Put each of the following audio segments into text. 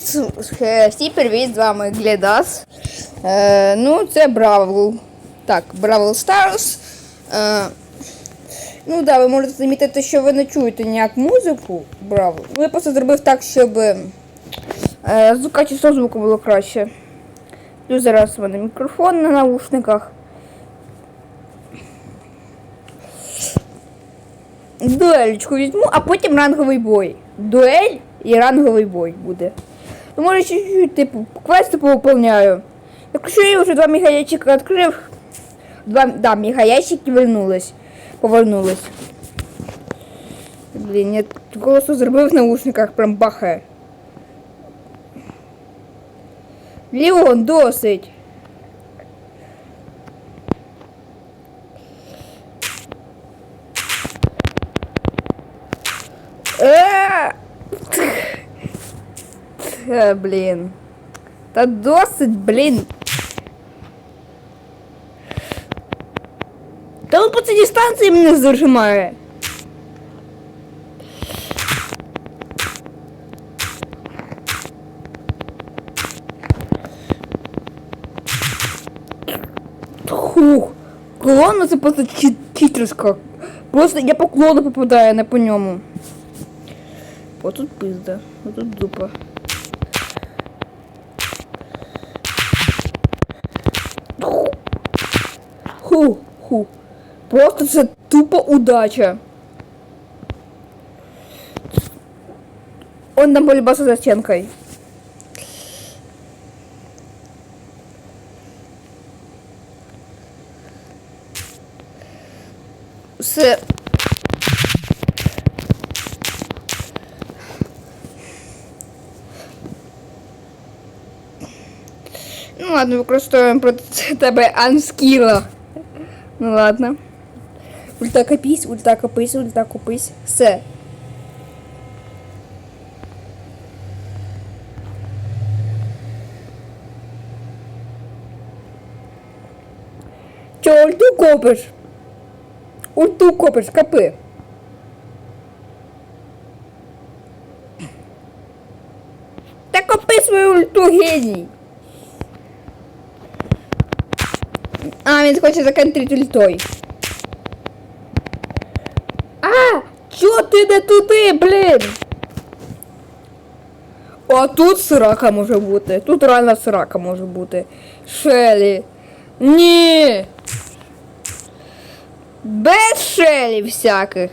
Всі привіт, з вами Гледас. Е, ну, це Бравл. Так, Бравл Stars. Е, ну да, ви можете замітити, що ви не чуєте ніяк музику Бравл. Ну, я просто зробив так, щоб е, качество звуку було краще. Плюс зараз у мене мікрофон на наушниках. Дуельчку візьму, а потім ранговий бой. Дуель і ранговий бой буде. Ну, может, чуть-чуть, квесты повыполняю. Так еще я уже два мегаящика открыл. два, да, мегаящики вернулись. Повернулись. Блин, я голосу зробив в наушниках, прям бахає. Леон, досить. блін. Та досить, блін. Та он по цій дистанції мене зажимає. Хух. Клону це просто чит- читерська. Просто я по клону попадаю, а не по ньому. О, тут пизда, а тут дупа. Ху, ху. Просто це тупо удача. Он там борьба со стенкой. С... Ну ладно, використовуємо проти тебе анскіла. Ну ладно. Ульта копись, ульта копись, ульта копись. Все. Чо ульту копиш? Ульту копиш, копи. Та копи свою ульту геній. А, він хоче законтрити ультой. А! Чо ти не туди, блін? А тут срака може бути. Тут реально срака може бути. Шелі. Ні. Без шелі всяких.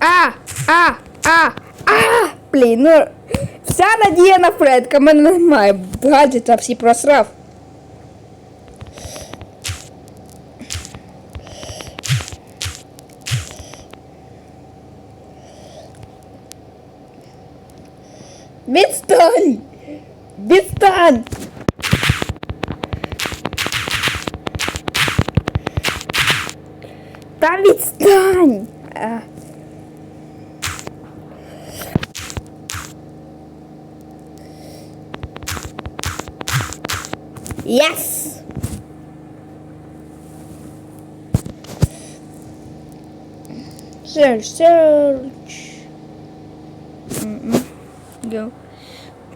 А, а, а, а! Блін, ну. Вся надія на Фредка, в мене немає. Гаджета всі просрав. Відстань! Відстань! Та відстань! А. Yes! Search, search. Mm-mm. Go.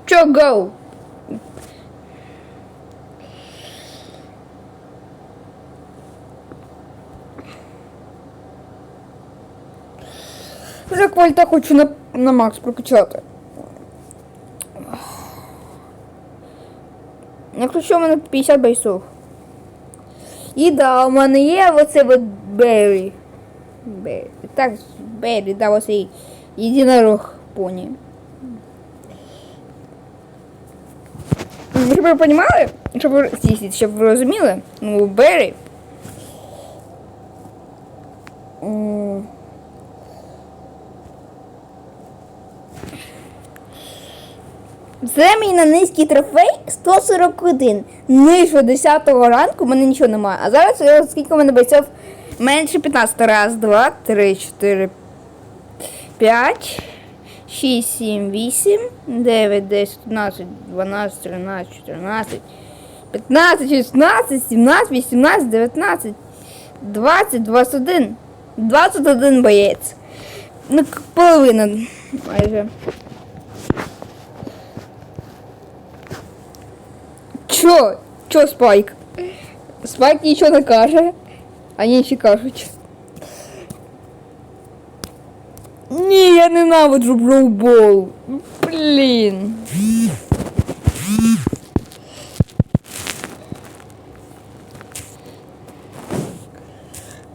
Чо go? Вже квальта хочу на, на макс прокачати. Що, у мене 50 байсов. І да, у мене є оце от Беррі. Беррі. Так, Беррі, да, оцей єдинорог поні. Щоб ви розуміли, щоб ви, щоб ви розуміли, ну, Беррі. Це мій на низький трофей 141. Нижче 10 ранку в мене нічого немає. А зараз е, скільки в мене бойців? Менше 15. Раз, два, три, чотири, п'ять, 6, 7, 8, 9, 10, 11, 12, 13, 14, 15, 16, 17, 18, 19, 20, 21. 21 боєць. Ну, половина майже. Чо? Чо спайк? Спайк нічого не каже, а інші кажуть. Ні, я ненавиджу броубол. Блін.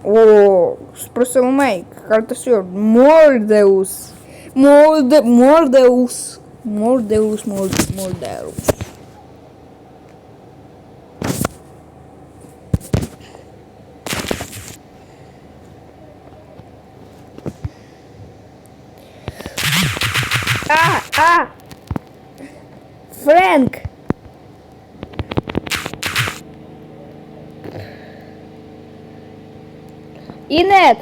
О, спросив мейк. Карта сьор. Мордеус. Морде, Мордеус. Мордеус, Мордеус, Фрэнк! Інет!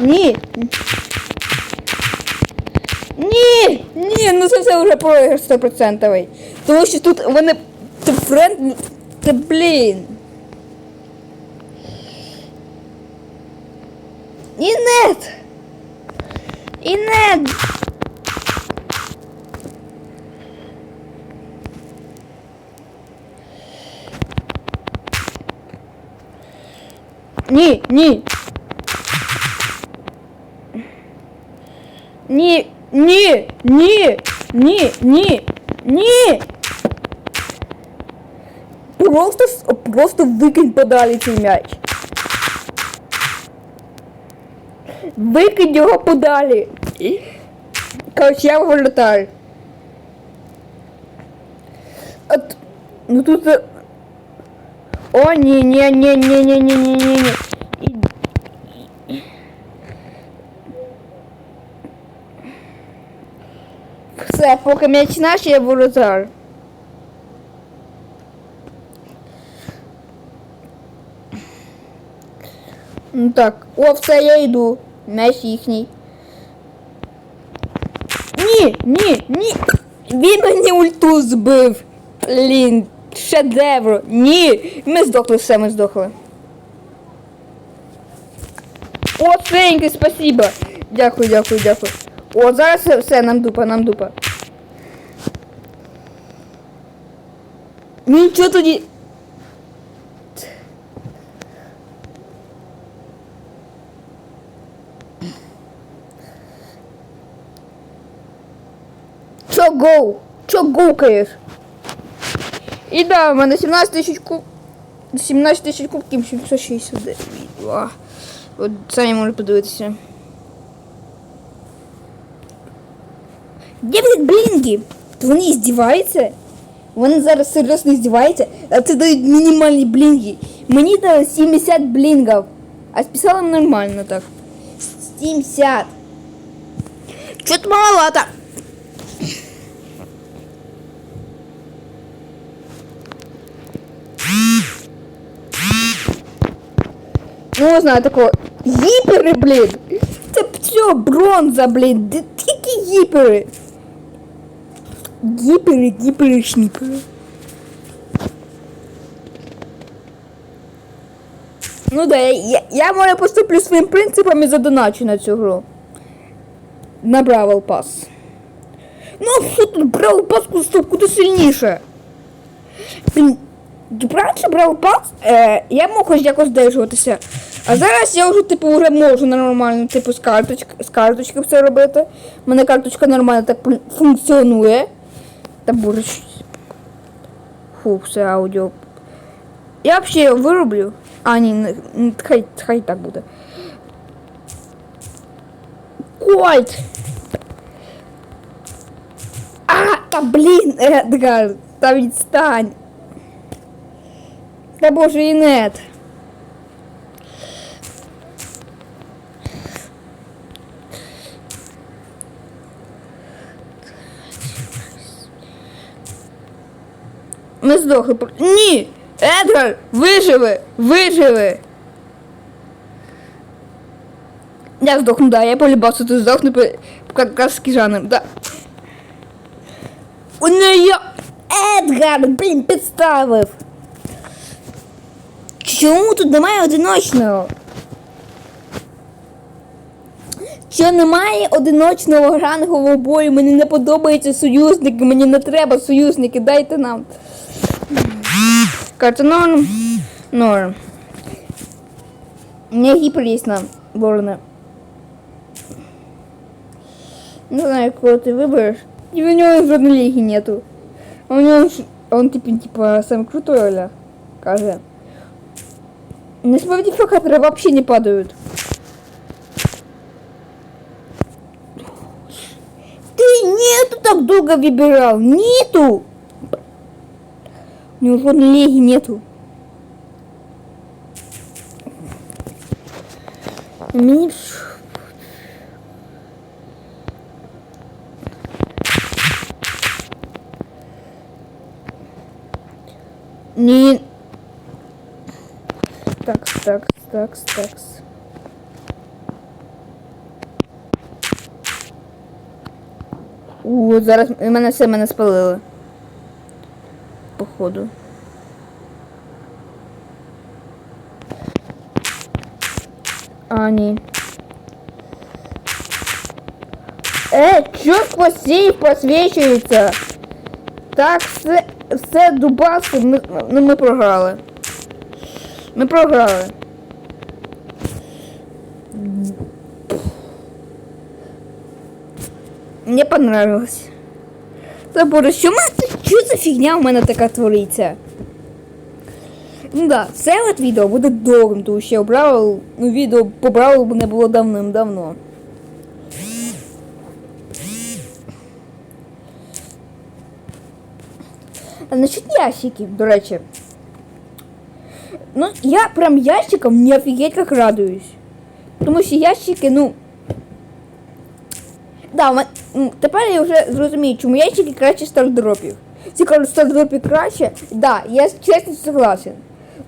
Ні! Ні! Ні, ну це все вже проіграш 100%. Тому що тут вони. Ти френд. Ти блін. Інет! Інет! Ні, ні. Ні, ні, ні, ні, ні, ні. Просто, с- просто викинь подалі цей м'яч. Викинь його подалі. Короче, я вилітаю. От, ну тут... е, О, ні, ні, ні, ні, ні, ні, ні, ні, ні. І- Все, поки м'яч наш, я воротар. Ну так, о, все, я йду. М'яч їхній. Ні, ні, ні. Він мені ульту збив. Блін, Шедевр. Ні. Ми здохли, все, ми здохли. О, Сеньки, спасибо. Дякую, дякую, дякую. О, зараз все, нам дупа, нам дупа. Нічого тоді. Чо гоу? Чо гукаєш? І да, в мене 17 тисяч куб... 17 тисяч кубків 769 відео. От самі можете подивитися. Де блядь, блінги? То вони здіваються? Вони зараз серйозно здіваються, а це дають мінімальні блінги. Мені дали 70 блінгів. А списали нормально так. 70. Чё-то маловато. Знаю, такого. Гіпери, блін! Це все бронза, блін. Тільки гіпери. Гіпери, гіпери, шніпери. Ну да, я, я, я може поступлю своїм принципом і задоначу на цю гру. На Бравл Пас. Ну, що тут Бравл Пас кусок куди сильніше. Блін, раніше Бравл Пас, е, я мог хоч якось здержуватися. А зараз я вже, типу, вже можу нормально, типу, з карточки, з карточки все робити. У мене карточка нормально так функціонує. Та боже. Фу, все аудіо. Я взагалі вироблю. А, ні, хай, хай так буде. Кольт! А, та блін, Едгар, та відстань. Та боже, Інет. Ми здохли. Ні! Едгар! Виживи! Виживи! Я здохну, да, я полюбався, ти здохну по- как как да. О, не! Едгар, блін, підставив! Чому тут немає одиночного? Що немає одиночного рангового бою, мені не подобаються союзники, мені не треба союзники, дайте нам. Карта норм. Норм. Не гіперісно, ворона. Не знаю, кого ты выберешь. И у него жодной лиги нету. А у него ж- он типа, типа самый крутой, Оля. Каже. Насправді которые вообще не падают. Ты нету так долго выбирал. Нету. Него лиги нету. Мені ж- Ні. Так, так, так, так. У, зараз мене все мене спалили. Походу. А, ні. Е, чо сквозь сейф? Так, все, все дубаси, ми, ну, ми програли. Ми програли. Мені понравилось. Буде, що, мене- що за фігня у мене така твориться? Ну да, це от відео буде довгим, тому що я обрав, ну відео по бравлу не було давним-давно. А насчет ящиків, до речі. Ну, я прям ящиком не офігеть як радуюсь. Тому що ящики, ну. Да, ма- м, тепер я вже зрозумію, чому ящики краще стардропів. Ці кажуть, стардропи краще. Да, я чесно согласен.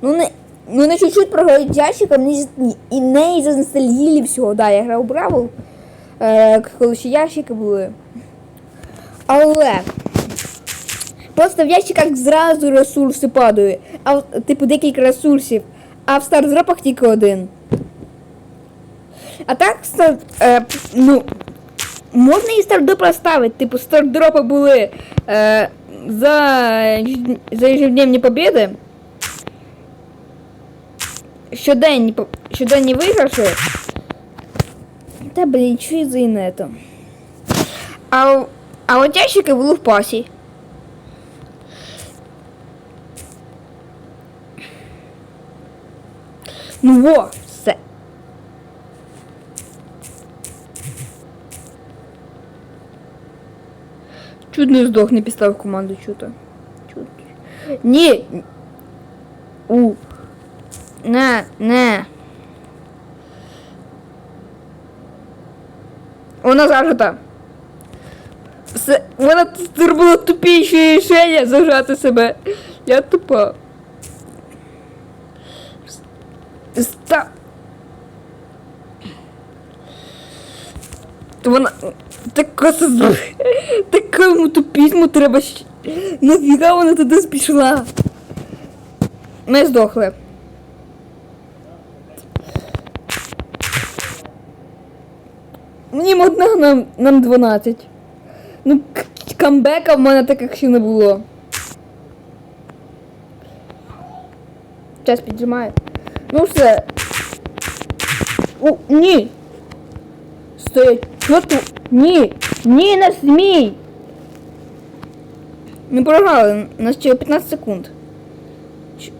Ну не, ну не чуть-чуть програють ящиком не, з- і не із-за ностальгії всього. Да, я грав у Бравл, е, коли ще ящики були. Але просто в ящиках зразу ресурси падають. А типу декілька ресурсів. А в стардропах тільки один. А так, стар, е, ну, можна і стардропи ставити. Типу, стардропи були е, за, за ежедневні побіди. Щоденні, щоденні виграші. Та блін, із за інету. А, а от ящики були в пасі. Ну во, Чуть не здох, не підстав команду чуто. Чуть. Ні. У. Не, не. Вона зажата. Все, вона зробила тупіше рішення зажати себе. Я тупа. Ста. Вона така з- такому тупізму треба щ- Нафіга вона туди пішла? Ми здохли. Мені одна нам, нам 12. Ну, камбека в мене таких ще не було. Час піджимаю. Ну все. О, ні. Стоять. Що ти? Ні. Ні, не смій. Ми програли. У нас ще 15 секунд. Ч-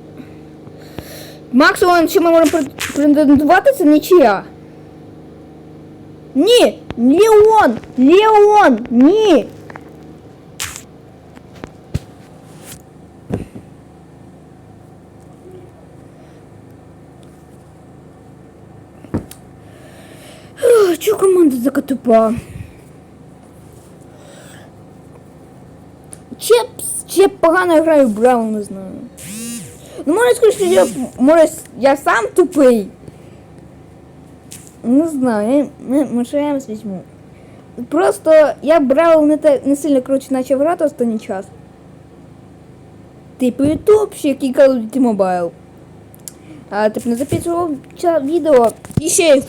Максимум, що ми можемо пре- претендувати, це нічия. Ні! Леон! Леон! Ні! Ах, Чого команда така Погано граю в Браво, не знаю. Ну, може сказати, що я, може, я сам тупий. Не знаю, я, може я візьму. Просто я брав не, те, не сильно коротше почав грати останній час. Типу ще який Call of Duty Mobile. А типу не записував відео і ще й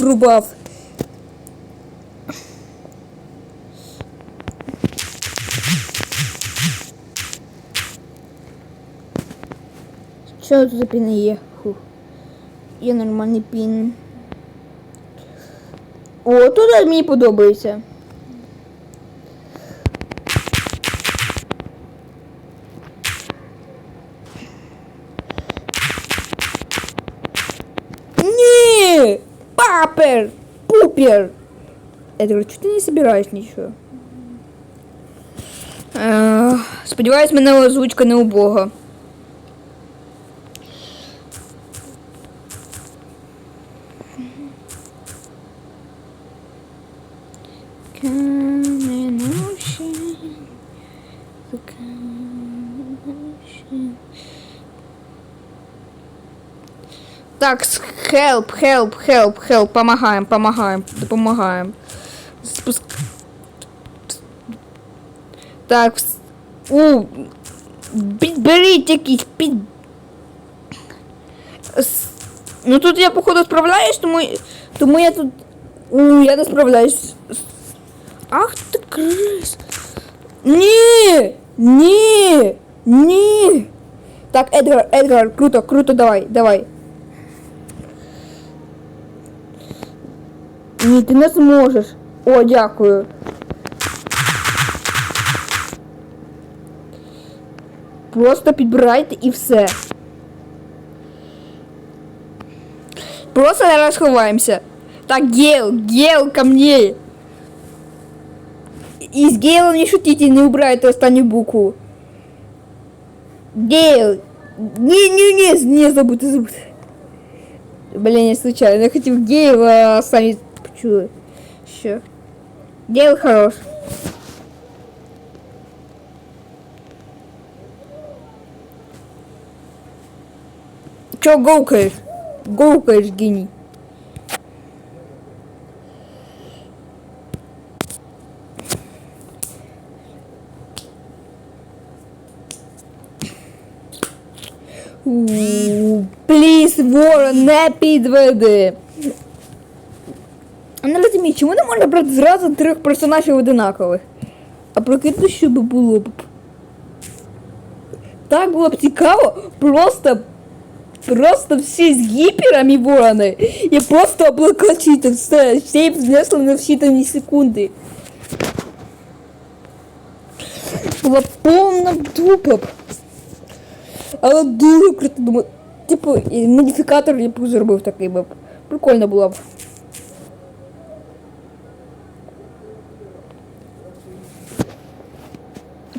рубав. Що тут за пін є? Фух. Є нормальний пін. О, тут мені подобається. Ні! Папер! Пупер! Я говорю, что ты не собираешь ничего? Е, Сподіваюсь, мене озвучка не убога. Так, с- help, help, help, help, помогаем, помогаем, допомагаем. Спуск... Так, вс- у, підберіть якийсь під... С- Ну тут я походу справляюсь, тому, тому я тут... У, я не справляюсь. С- Ах ти крис. Ні! Ні! Ні! Так, Едгар, Едгар, круто, круто, давай, давай. Ні, ти не зможеш. О, дякую. Просто підбирайте і все. Просто зараз ховаємося. Так, Гейл, Гейл ко мне. И с Гейлом не шутите, не убирайте останню букву. Гейл. Не, не, не, не забудьте, забудьте. Блин, я случайно. Я хотел Гейл, а почули. Що? Гейл хорош. Чё гоукаешь? Гоукаешь, гений. Пліс, ворон, не підведи. Я Не розумію, чому не можна брати зразу трьох персонажів одинакових? А прикиньте, що би було б. Так було б цікаво, просто. Просто всі з гіперами ворони. І просто облокочити все. Все б знесли на всі секунди. Була повна дупа. б. Але дуже круто думаю. Типу, модифікатор я б зробив такий би. Прикольно було б.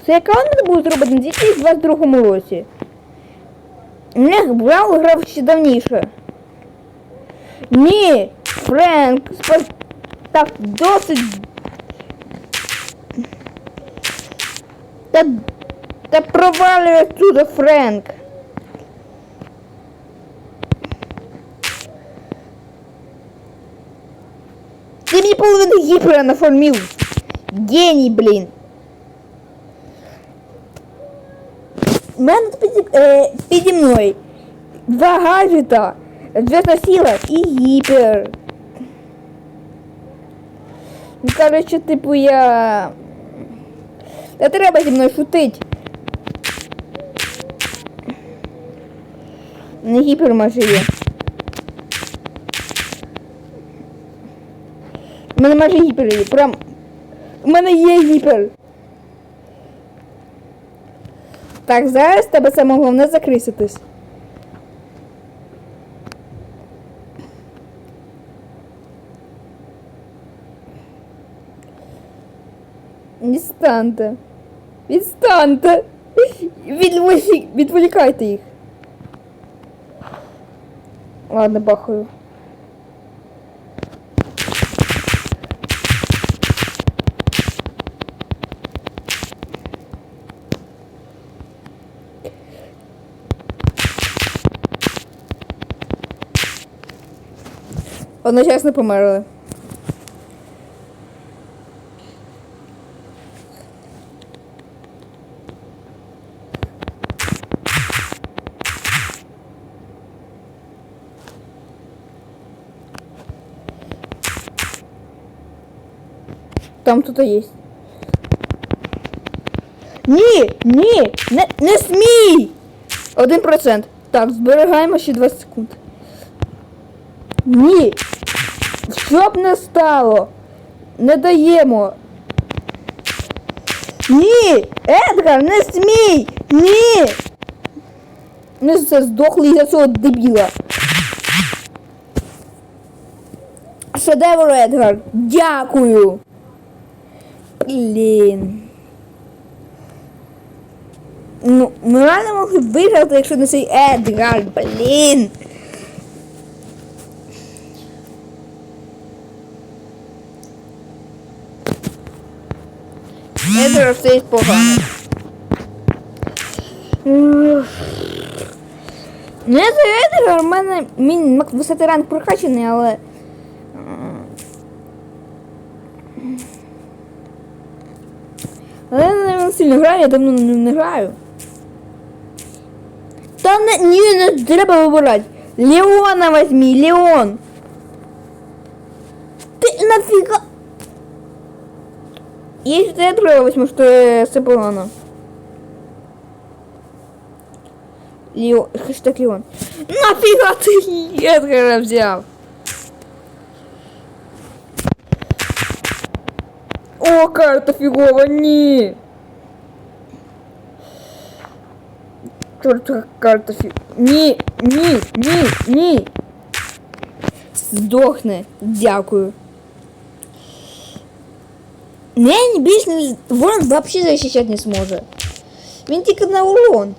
Це аккаунт мене буду зробити на 2022 році. Не, брав грав ще давніше. Ні, Френк, спа... так досить. Та, та провалюй отсюда, Френк. Ти мені половину гіпера наформив. Геній, блін. У мене піді, е, піді мною два гаджета, зв'язна сила і гіпер. Ну, Короче, типу я. Та треба зі мною шутить. Не гіпер може є. У мене майже гіпер є. Прям. У мене є гіпер. Так, зараз тебе саме головне закриситись. Відстаньте. Відстаньте. Відволікайте їх. Ладно, бахаю. Одночасно померли. Там кто-то есть. Ні, ні, не, не смій! Один процент. Так, зберігаємо ще 20 секунд. Ні. Щоб не стало. Не даємо. Ні! Едгар, не смій! Ні! Ми все здохли із-за цього дебіла. Шедевр, Едгар. Дякую. Блін. Ну, ми реально могли виграти, якщо не цей Едгар, блін. Едгар стоїть погано. Ух. Ну, я за Едгар, у мене мій мак- висотий ранг прокачаний, але. е, Але я не сильно граю, я давно не, не граю. Та не, ні, не треба вибирати. Леона возьми, Леон. Ти нафіга? Если ты что это погано. Леон, хэштег Леон. Нафига ты Эдгара взял? О, карта фигова, не. Чёрт, карта фиг... Не, не, не, не. Здохни, дякую. Не, більш не... Ворон вообще защищать не зможе. Він тільки на урон.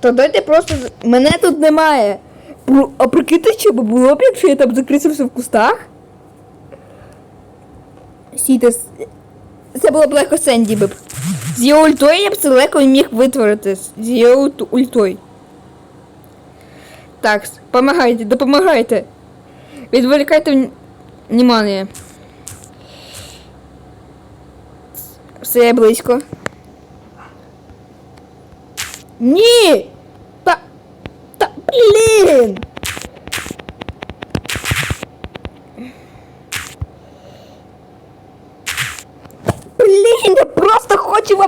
Та дайте просто. Мене тут немає. А прикиньте, що би було б, якщо я там закрився в кустах? Сійте. Це було б легко Сенді б. З його ультою я б це легко міг витворити. З його ульт- ультою. Так, помагайте, допомагайте. Відволікайте вн- внимание. Все я близько. Ні! Та. Та! Блін,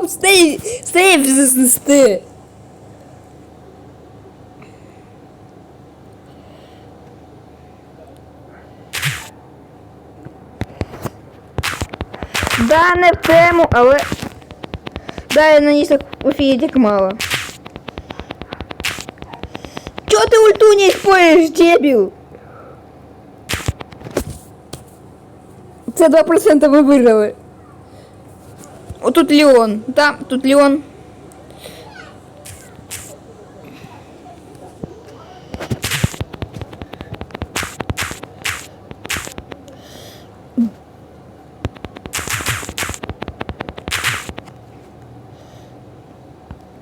стей, сейф знести. Да, не в тему, але... Да, я наніс так офігеть мало. Чё ты ульту не используешь, дебил? Це 2% ми виграли. О, тут Леон. Да, тут Леон.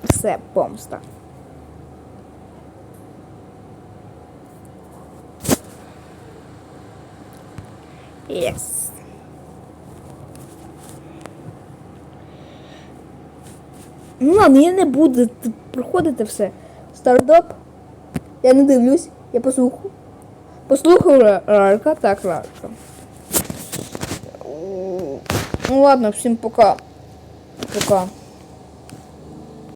Все, помста. Yes. Ну ладно, я не буду проходити все. Стартап. Я не дивлюсь, я послухаю. Послухаю Рарка, так, Рарка. Ну ладно, всім пока. Пока.